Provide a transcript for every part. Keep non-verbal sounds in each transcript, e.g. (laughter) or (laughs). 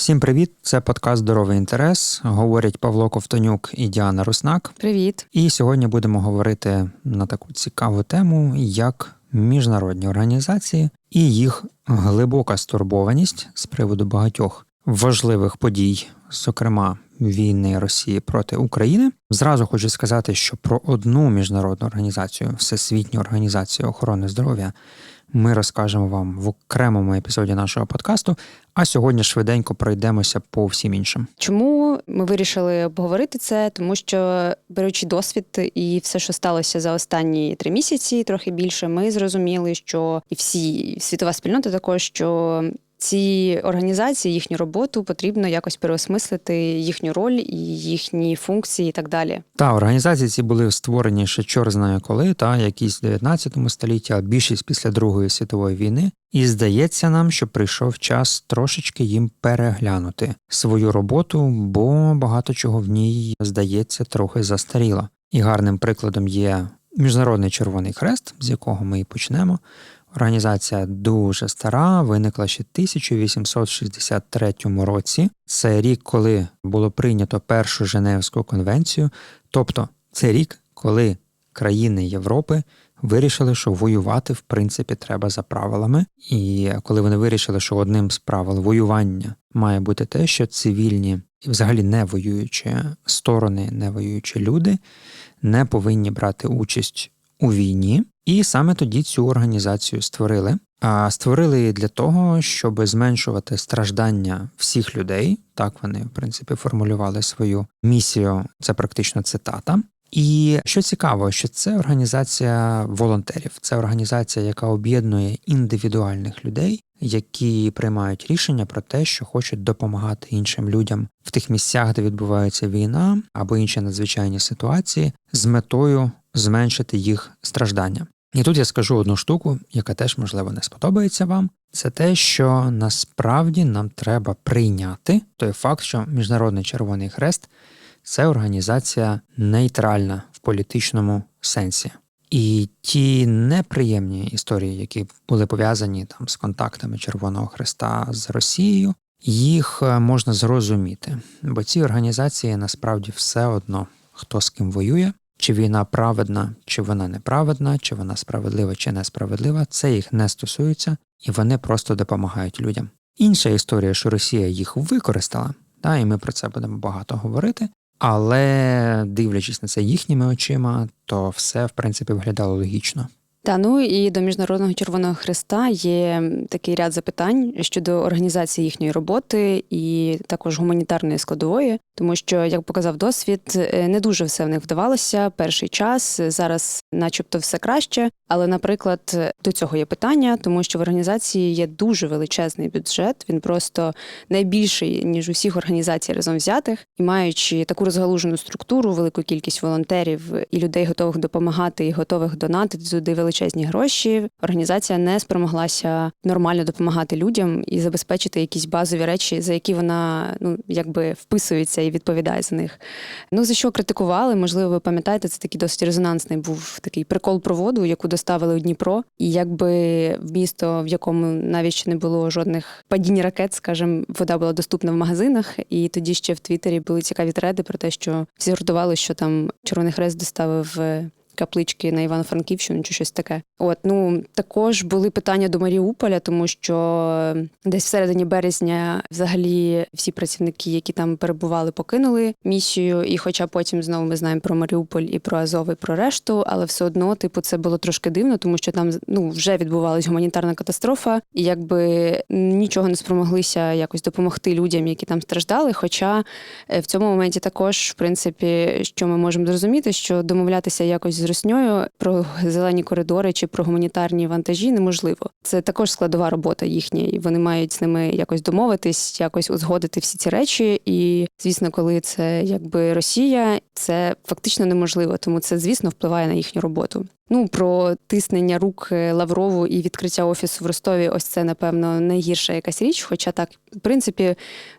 Всім привіт! Це подкаст Здоровий інтерес. Говорять Павло Ковтонюк і Діана Руснак. Привіт. І сьогодні будемо говорити на таку цікаву тему, як міжнародні організації і їх глибока стурбованість з приводу багатьох важливих подій, зокрема війни Росії проти України. Зразу хочу сказати, що про одну міжнародну організацію, Всесвітню організацію охорони здоров'я, ми розкажемо вам в окремому епізоді нашого подкасту. А сьогодні швиденько пройдемося по всім іншим. Чому ми вирішили обговорити це? Тому що беручи досвід і все, що сталося за останні три місяці, трохи більше, ми зрозуміли, що і всі світова спільнота також що. Ці організації, їхню роботу потрібно якось переосмислити їхню роль і їхні функції, і так далі. Та організації ці були створені ще чор коли, та якісь в 19 столітті, а більшість після Другої світової війни. І здається нам, що прийшов час трошечки їм переглянути свою роботу, бо багато чого в ній здається трохи застаріло. І гарним прикладом є Міжнародний Червоний Хрест, з якого ми і почнемо. Організація дуже стара, виникла ще 1863 році. Це рік, коли було прийнято першу Женевську конвенцію. Тобто це рік, коли країни Європи вирішили, що воювати в принципі треба за правилами. І коли вони вирішили, що одним з правил воювання має бути те, що цивільні і взагалі не воюючі сторони, не воюючі люди не повинні брати участь у війні. І саме тоді цю організацію створили. А створили її для того, щоб зменшувати страждання всіх людей. Так вони, в принципі, формулювали свою місію. Це практично цитата. І що цікаво, що це організація волонтерів, це організація, яка об'єднує індивідуальних людей, які приймають рішення про те, що хочуть допомагати іншим людям в тих місцях, де відбувається війна або інші надзвичайні ситуації, з метою зменшити їх страждання. І тут я скажу одну штуку, яка теж можливо не сподобається вам. Це те, що насправді нам треба прийняти той факт, що Міжнародний Червоний Хрест це організація нейтральна в політичному сенсі. І ті неприємні історії, які були пов'язані там з контактами Червоного Хреста з Росією, їх можна зрозуміти, бо ці організації насправді все одно хто з ким воює, чи війна праведна, чи вона неправедна, чи вона справедлива, чи несправедлива, це їх не стосується, і вони просто допомагають людям. Інша історія, що Росія їх використала, та, і ми про це будемо багато говорити. Але дивлячись на це їхніми очима, то все в принципі виглядало логічно. Та ну і до міжнародного червоного хреста є такий ряд запитань щодо організації їхньої роботи і також гуманітарної складової, тому що, як показав досвід, не дуже все в них вдавалося перший час. Зараз, начебто, все краще. Але, наприклад, до цього є питання, тому що в організації є дуже величезний бюджет. Він просто найбільший ніж усіх організацій разом взятих, і маючи таку розгалужену структуру, велику кількість волонтерів і людей, готових допомагати і готових донатити туди величезні гроші. Організація не спромоглася нормально допомагати людям і забезпечити якісь базові речі, за які вона ну якби вписується і відповідає за них. Ну за що критикували? Можливо, ви пам'ятаєте, це такий досить резонансний був такий прикол про воду, яку доставили у Дніпро, і якби в місто, в якому навіть ще не було жодних падінь ракет, скажімо, вода була доступна в магазинах. І тоді ще в Твіттері були цікаві треди про те, що всі жартували, що там Червоний Хрест доставив каплички на Івано-Франківщину чи щось таке. От ну також були питання до Маріуполя, тому що десь всередині березня взагалі всі працівники, які там перебували, покинули місію. І, хоча потім знову ми знаємо про Маріуполь і про Азов, і про решту, але все одно, типу, це було трошки дивно, тому що там ну вже відбувалась гуманітарна катастрофа, і якби нічого не спромоглися якось допомогти людям, які там страждали. Хоча в цьому моменті також, в принципі, що ми можемо зрозуміти, що домовлятися якось з Росньою про зелені коридори чи про гуманітарні вантажі неможливо. Це також складова робота їхня, і вони мають з ними якось домовитись, якось узгодити всі ці речі. І звісно, коли це якби Росія, це фактично неможливо, тому це звісно впливає на їхню роботу. Ну про тиснення рук е, Лаврову і відкриття офісу в Ростові, ось це напевно найгірша якась річ. Хоча так, в принципі,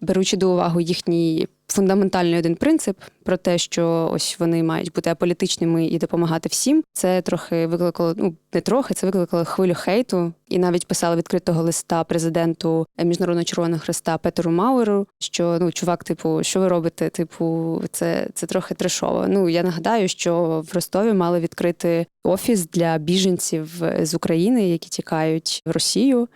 беручи до уваги їхній фундаментальний один принцип про те, що ось вони мають бути аполітичними і допомагати всім. Це трохи викликало, ну не трохи, це викликало хвилю хейту, і навіть писали відкритого листа президенту Міжнародного Червоного Хреста Петеру Мауеру, що ну чувак, типу, що ви робите? Типу, це, це трохи трешово. Ну я нагадаю, що в Ростові мали відкрити офіс для біженців з України, які тікають в Росію.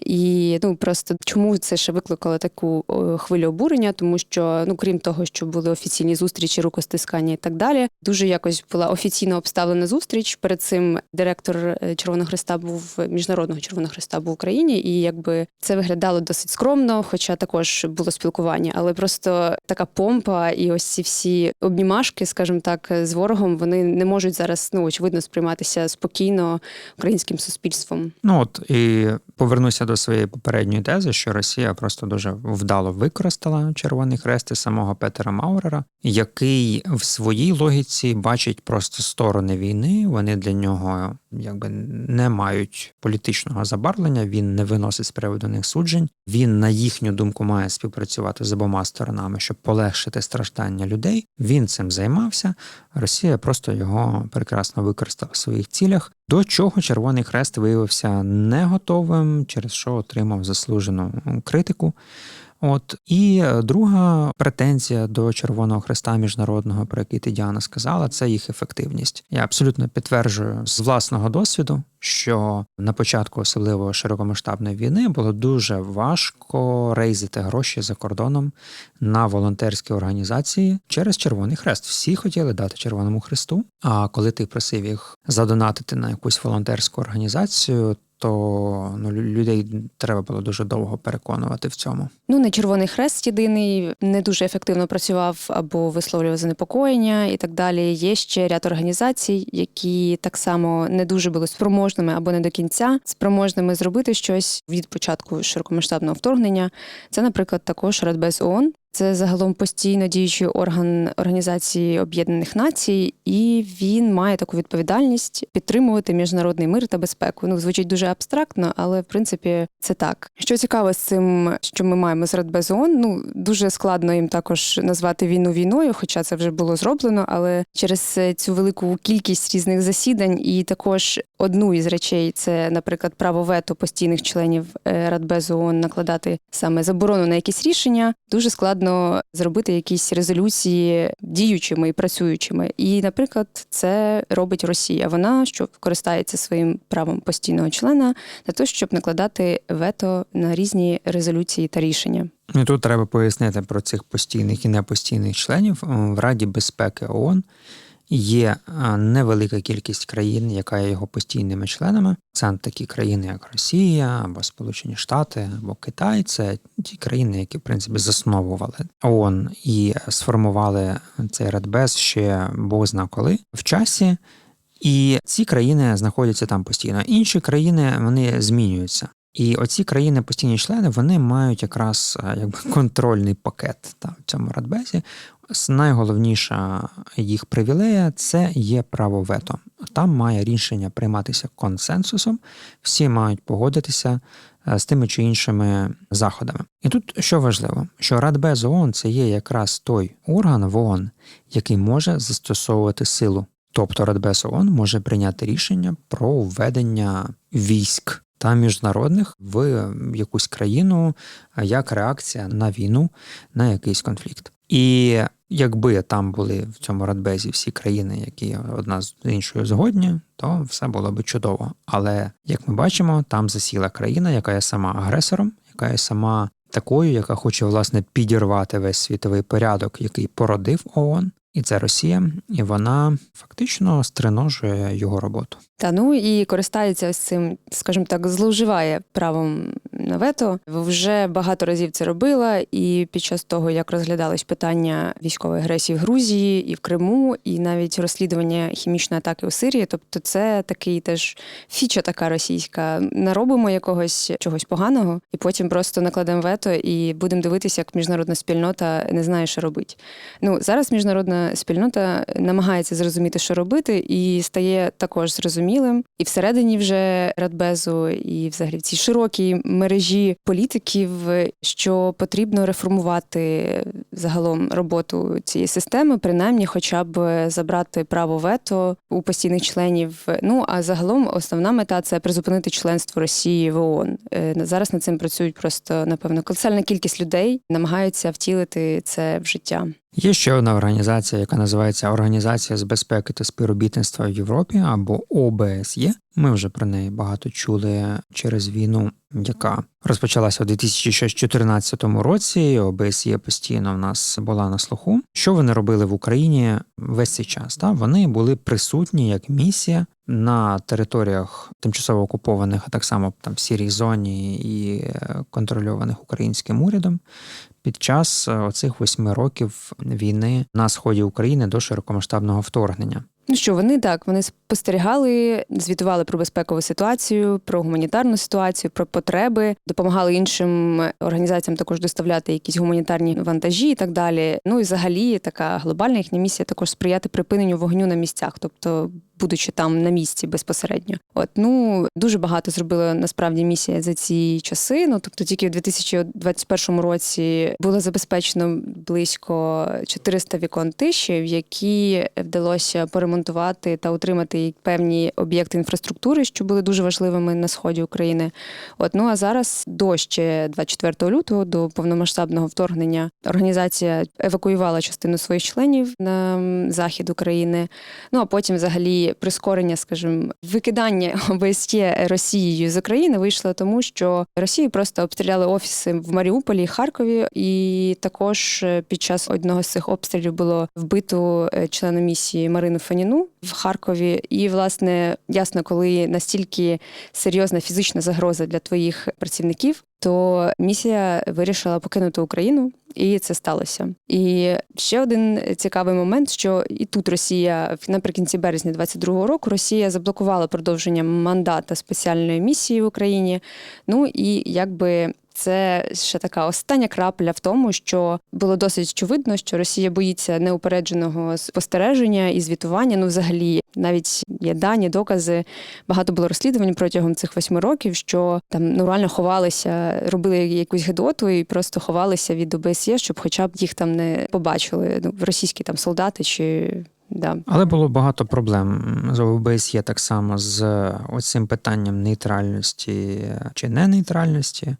І ну просто чому це ще викликало таку е, хвилю обурення? Тому що ну крім того, що були офіційні зустрічі, рукостискання і так далі, дуже якось була офіційно обставлена зустріч. Перед цим директор е, Червоного Христа був міжнародного Червоного Христа був в Україні, і якби це виглядало досить скромно, хоча також було спілкування, але просто така помпа і ось ці всі обнімашки, скажімо так, з ворогом, вони не можуть зараз ну очевидно сприйматися спокійно українським суспільством. Ну от і повернуся до своєї попередньої тези, що Росія просто дуже вдало використала Червоний Хрест і самого Петера Маурера, який в своїй логіці бачить просто сторони війни. Вони для нього якби не мають політичного забарвлення. Він не виносить з приводу них суджень. Він, на їхню думку, має співпрацювати з обома сторонами, щоб полегшити страждання людей. Він цим займався. Росія просто його прекрасно використала в своїх цілях. До чого Червоний Хрест виявився не готовим, через що отримав заслужену критику. От і друга претензія до Червоного Хреста міжнародного, про який ти Діана сказала, це їх ефективність. Я абсолютно підтверджую з власного досвіду, що на початку особливо широкомасштабної війни було дуже важко рейзити гроші за кордоном на волонтерські організації через Червоний Хрест. Всі хотіли дати Червоному Хресту. А коли ти просив їх задонатити на якусь волонтерську організацію, то ну, людей треба було дуже довго переконувати в цьому. Ну не Червоний Хрест єдиний не дуже ефективно працював або висловлював занепокоєння і так далі. Є ще ряд організацій, які так само не дуже були спроможними або не до кінця спроможними зробити щось від початку широкомасштабного вторгнення. Це, наприклад, також Радбез ООН. Це загалом постійно діючий орган Організації Об'єднаних Націй, і він має таку відповідальність підтримувати міжнародний мир та безпеку. Ну звучить дуже абстрактно, але в принципі це так. Що цікаво з цим, що ми маємо з Радбез ООН, ну дуже складно їм також назвати війну війною, хоча це вже було зроблено. Але через цю велику кількість різних засідань, і також одну із речей це, наприклад, право вето постійних членів е, Радбезу ООН накладати саме заборону на якісь рішення, дуже складно складно зробити якісь резолюції діючими і працюючими. І, наприклад, це робить Росія. Вона що користається своїм правом постійного члена для того, щоб накладати вето на різні резолюції та рішення. І тут треба пояснити про цих постійних і непостійних членів в Раді безпеки ООН. Є невелика кількість країн, яка є його постійними членами. Це такі країни, як Росія, або Сполучені Штати, або Китай. Це ті країни, які в принципі засновували ООН і сформували цей радбез ще Бог зна коли в часі. І ці країни знаходяться там постійно. Інші країни вони змінюються. І оці країни, постійні члени, вони мають якраз якби (laughs) контрольний пакет там в цьому радбезі найголовніша їх привілея це є право вето. Там має рішення прийматися консенсусом, всі мають погодитися е, з тими чи іншими заходами. І тут що важливо, що Радбез ООН – це є якраз той орган в ООН, який може застосовувати силу. Тобто Радбез ООН може прийняти рішення про введення військ та міжнародних в якусь країну як реакція на війну, на якийсь конфлікт. І якби там були в цьому радбезі всі країни, які одна з іншою згодні, то все було би чудово. Але як ми бачимо, там засіла країна, яка є сама агресором, яка є сама такою, яка хоче власне підірвати весь світовий порядок, який породив ООН. І це Росія, і вона фактично стриножує його роботу. Та ну і користається ось цим, скажімо так, зловживає правом на вето. Вже багато разів це робила, і під час того, як розглядались питання військової агресії в Грузії і в Криму, і навіть розслідування хімічної атаки у Сирії, тобто це такий теж фіча, така російська. Наробимо якогось чогось поганого, і потім просто накладемо вето і будемо дивитися, як міжнародна спільнота не знає, що робить. Ну зараз міжнародна спільнота намагається зрозуміти, що робити, і стає також зрозумілим. І всередині вже Радбезу, і взагалі в цій широкій мережі політиків, що потрібно реформувати загалом роботу цієї системи, принаймні, хоча б забрати право вето у постійних членів. Ну а загалом основна мета це призупинити членство Росії в ООН. Е, Зараз над цим працюють просто напевно колосальна кількість людей, намагаються втілити це в життя. Є ще одна організація, яка називається Організація з безпеки та співробітництва в Європі або ОБСЄ. Ми вже про неї багато чули через війну, яка розпочалася у 2014 році. ОБСЄ постійно в нас була на слуху. Що вони робили в Україні весь цей час? Та вони були присутні як місія на територіях тимчасово окупованих, а так само там в сірій зоні і е, контрольованих українським урядом під час е, оцих восьми років війни на сході України до широкомасштабного вторгнення. Ну що вони так вони спостерігали, звітували про безпекову ситуацію, про гуманітарну ситуацію, про потреби, допомагали іншим організаціям також доставляти якісь гуманітарні вантажі і так далі. Ну і взагалі така глобальна їхня місія також сприяти припиненню вогню на місцях, тобто. Будучи там на місці безпосередньо, от ну дуже багато зробила насправді місія за ці часи. Ну тобто, тільки в 2021 році було забезпечено близько 400 вікон тиші, в які вдалося поремонтувати та утримати певні об'єкти інфраструктури, що були дуже важливими на сході України. От ну а зараз до ще 24 лютого, до повномасштабного вторгнення, організація евакуювала частину своїх членів на захід України. Ну а потім, взагалі, прискорення, скажімо, викидання (laughs) ОБСЄ Росією з України вийшло тому, що Росію просто обстріляли офіси в Маріуполі і Харкові, і також під час одного з цих обстрілів було вбито члена місії Марину Фаніну в Харкові. І, власне, ясно, коли настільки серйозна фізична загроза для твоїх працівників, то місія вирішила покинути Україну, і це сталося. І ще один цікавий момент, що і тут Росія наприкінці березня 22-го року Росія заблокувала продовження мандата спеціальної місії в Україні. Ну і якби. Це ще така остання крапля в тому, що було досить очевидно, що Росія боїться неупередженого спостереження і звітування. Ну, взагалі, навіть є дані, докази. Багато було розслідувань протягом цих восьми років, що там ну реально ховалися, робили якусь гидоту і просто ховалися від ОБСЄ, щоб, хоча б їх там не побачили. Ну, російські там солдати чи. Да. Але було багато проблем з ОБСЄ так само з оцим питанням нейтральності чи не нейтральності.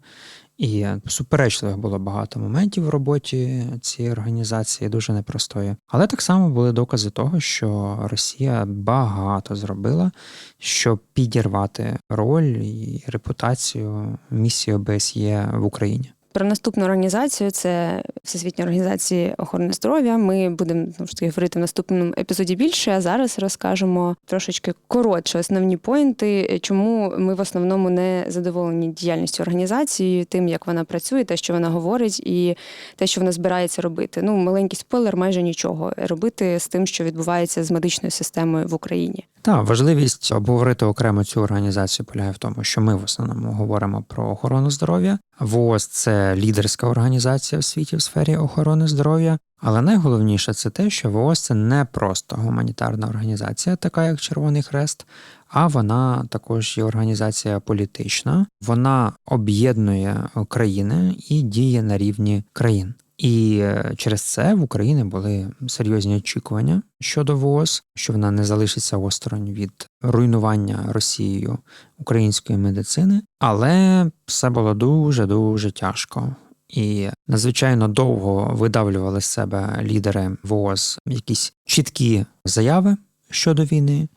І суперечливих було багато моментів в роботі цієї організації, дуже непростої. Але так само були докази того, що Росія багато зробила, щоб підірвати роль і репутацію місії ОБСЄ в Україні. Про наступну організацію це Всесвітня організація охорони здоров'я. Ми будемо ну, ж таки говорити в наступному епізоді більше. А зараз розкажемо трошечки коротше основні поінти, чому ми в основному не задоволені діяльністю організації, тим як вона працює, те, що вона говорить, і те, що вона збирається робити. Ну, маленький спойлер, майже нічого робити з тим, що відбувається з медичною системою в Україні. Так, важливість обговорити окремо цю організацію полягає в тому, що ми в основному говоримо про охорону здоров'я. ВООЗ – це лідерська організація в світі в сфері охорони здоров'я. Але найголовніше це те, що ВООЗ це не просто гуманітарна організація, така як Червоний Хрест, а вона також є організація політична. Вона об'єднує країни і діє на рівні країн. І через це в Україні були серйозні очікування щодо ВОЗ, що вона не залишиться осторонь від руйнування Росією української медицини, але все було дуже дуже тяжко. І надзвичайно довго видавлювали з себе лідери ВОЗ якісь чіткі заяви щодо війни,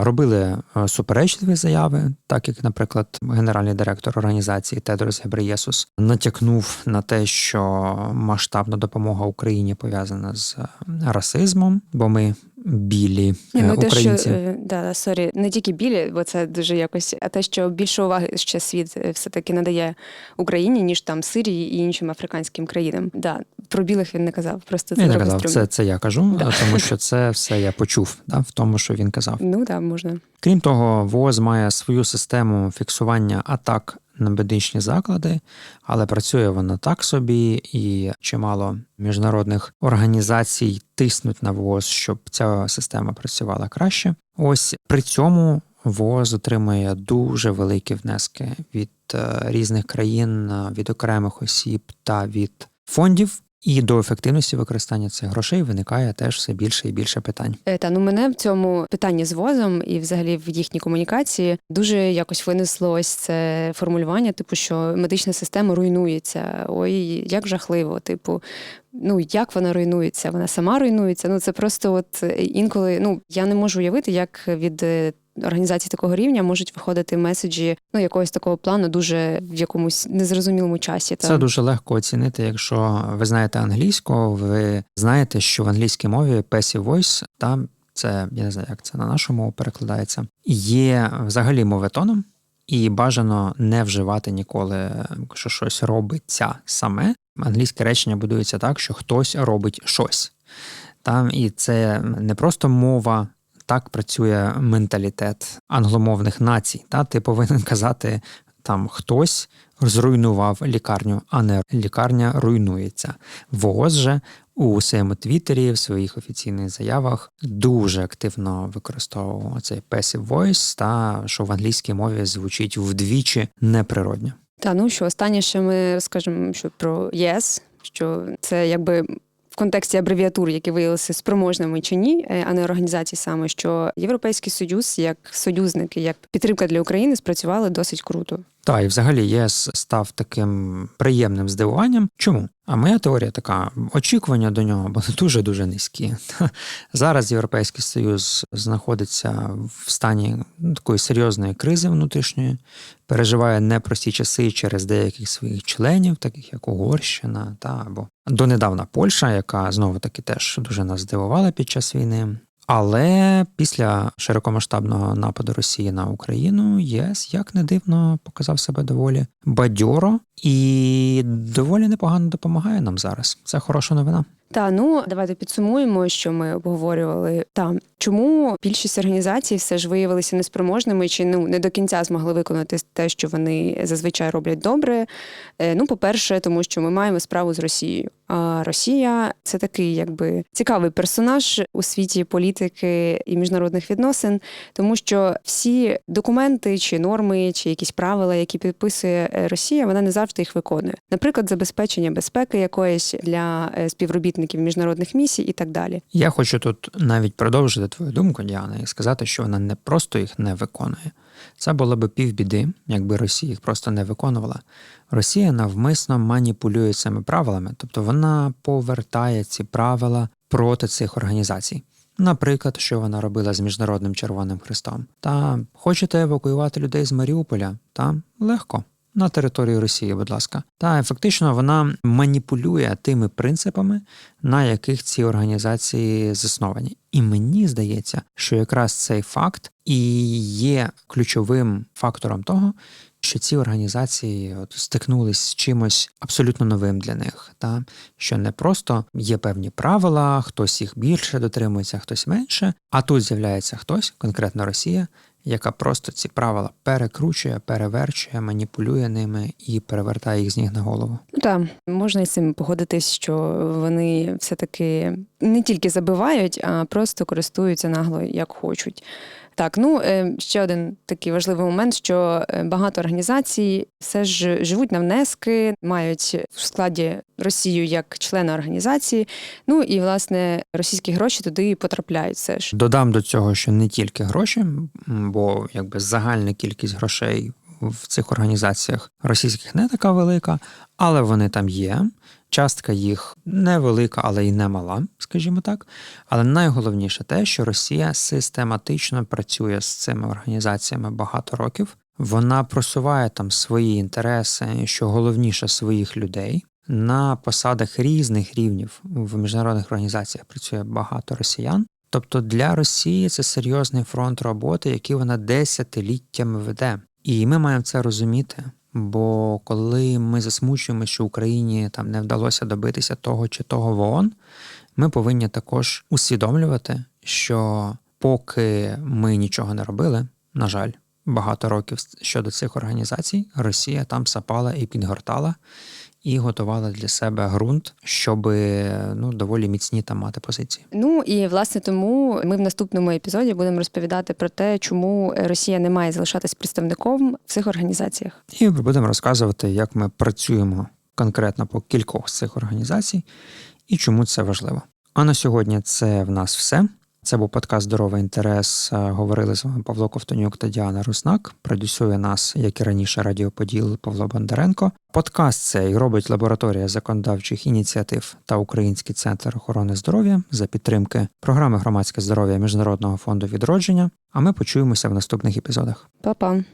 робили суперечливі заяви, так як, наприклад, генеральний директор організації Тедрос Гебреєсус натякнув на те, що масштабна допомога Україні пов'язана з расизмом, бо ми білі Ні, ну, українці. Те, що, да, сорі, не тільки білі, бо це дуже якось, а те, що більше уваги ще світ все-таки надає Україні, ніж там Сирії і іншим африканським країнам. Да, про білих він не казав. Просто це він не казав. Це, це я кажу, да. тому що це все я почув да, в тому, що він казав. Ну так, можна. Крім того, ВОЗ має свою систему фіксування атак на медичні заклади, але працює вона так собі, і чимало міжнародних організацій тиснуть на ВОЗ, щоб ця система працювала краще. Ось при цьому ВОЗ отримує дуже великі внески від е, різних країн, е, від окремих осіб та від фондів. І до ефективності використання цих грошей виникає теж все більше і більше питань. Е, Та ну мене в цьому питанні з возом і взагалі в їхній комунікації дуже якось винесло це формулювання, типу, що медична система руйнується. Ой, як жахливо, типу. Ну як вона руйнується? Вона сама руйнується. Ну це просто, от е, інколи ну я не можу уявити, як від е, організацій такого рівня можуть виходити меседжі ну якогось такого плану, дуже в якомусь незрозумілому часі. Та. Це дуже легко оцінити, якщо ви знаєте англійську, ви знаєте, що в англійській мові passive voice, там це я не знаю, як це на нашу мову перекладається, є взагалі моветоном, і бажано не вживати ніколи, що щось робиться саме. Англійське речення будується так, що хтось робить щось. Там і це не просто мова. Так працює менталітет англомовних націй. Та ти повинен казати там хтось зруйнував лікарню, а не лікарня руйнується. ВООЗ же у своєму твіттері, в своїх офіційних заявах дуже активно використовував цей passive voice, та що в англійській мові звучить вдвічі неприродньо. Та ну що останнє ще ми розкажемо що про ЄС, що це якби. Контексті абревіатур, які виявилися спроможними чи ні, е, а не організації саме, що Європейський Союз як союзники, як підтримка для України спрацювали досить круто. Та і взагалі ЄС став таким приємним здивуванням. Чому? А моя теорія така: очікування до нього були дуже дуже низькі. (laughs) Зараз Європейський Союз знаходиться в стані ну, такої серйозної кризи внутрішньої, переживає непрості часи через деяких своїх членів, таких як Угорщина та або донедавна Польща, яка знову таки теж дуже нас здивувала під час війни. Але після широкомасштабного нападу Росії на Україну ЄС, як не дивно, показав себе доволі бадьоро і доволі непогано допомагає нам зараз. Це хороша новина. Та ну давайте підсумуємо, що ми обговорювали. Та чому більшість організацій все ж виявилися неспроможними чи ну не до кінця змогли виконати те, що вони зазвичай роблять добре. Е, Ну, по-перше, тому що ми маємо справу з Росією. Росія це такий, якби цікавий персонаж у світі політики і міжнародних відносин, тому що всі документи чи норми, чи якісь правила, які підписує е, Росія, вона не завжди їх виконує. Наприклад, забезпечення безпеки якоїсь для е, співробітників міжнародних місій і так далі. Я хочу тут навіть продовжити твою думку, Діана, і сказати, що вона не просто їх не виконує. Це було би півбіди, якби Росія їх просто не виконувала. Росія навмисно маніпулює цими правилами, тобто вона повертає ці правила проти цих організацій. Наприклад, що вона робила з Міжнародним Червоним Хрестом. Та хочете евакуювати людей з Маріуполя? Та легко. На територію Росії, будь ласка, та фактично вона маніпулює тими принципами, на яких ці організації засновані. І мені здається, що якраз цей факт і є ключовим фактором того, що ці організації от стикнулись з чимось абсолютно новим для них, та що не просто є певні правила, хтось їх більше дотримується, хтось менше. А тут з'являється хтось, конкретно Росія, яка просто ці правила перекручує, переверчує, маніпулює ними і перевертає їх з ніг на голову. Ну так, можна із цим погодитись, що вони все-таки не тільки забивають, а просто користуються нагло як хочуть. Так, ну е, ще один такий важливий момент, що е, багато організацій все ж живуть на внески, мають в складі Росію як члена організації. Ну і власне російські гроші туди потрапляють. Все ж Додам до цього, що не тільки гроші, бо якби загальна кількість грошей в цих організаціях російських не така велика, але вони там є. Частка їх невелика, але й не мала, скажімо так. Але найголовніше те, що Росія систематично працює з цими організаціями багато років. Вона просуває там свої інтереси, що головніше своїх людей. На посадах різних рівнів в міжнародних організаціях працює багато росіян. Тобто для Росії це серйозний фронт роботи, який вона десятиліттями веде. І ми маємо це розуміти. Бо коли ми засмучуємо, що Україні там не вдалося добитися того чи того в ООН, ми повинні також усвідомлювати, що поки ми нічого не робили, на жаль, багато років щодо цих організацій, Росія там сапала і підгортала, і готувала для себе ґрунт, щоб ну, доволі міцні там мати позиції. Ну і власне тому ми в наступному епізоді будемо розповідати про те, чому Росія не має залишатись представником в цих організаціях. І будемо розказувати, як ми працюємо конкретно по кількох з цих організацій і чому це важливо. А на сьогодні це в нас все. Це був подкаст Здоровий інтерес. Говорили з вами Павло Ковтонюк та Діана Руснак. Продюсує нас, як і раніше, Радіоподіл Павло Бондаренко. Подкаст цей робить лабораторія законодавчих ініціатив та Український центр охорони здоров'я за підтримки програми громадське здоров'я Міжнародного фонду відродження. А ми почуємося в наступних епізодах. Па-па!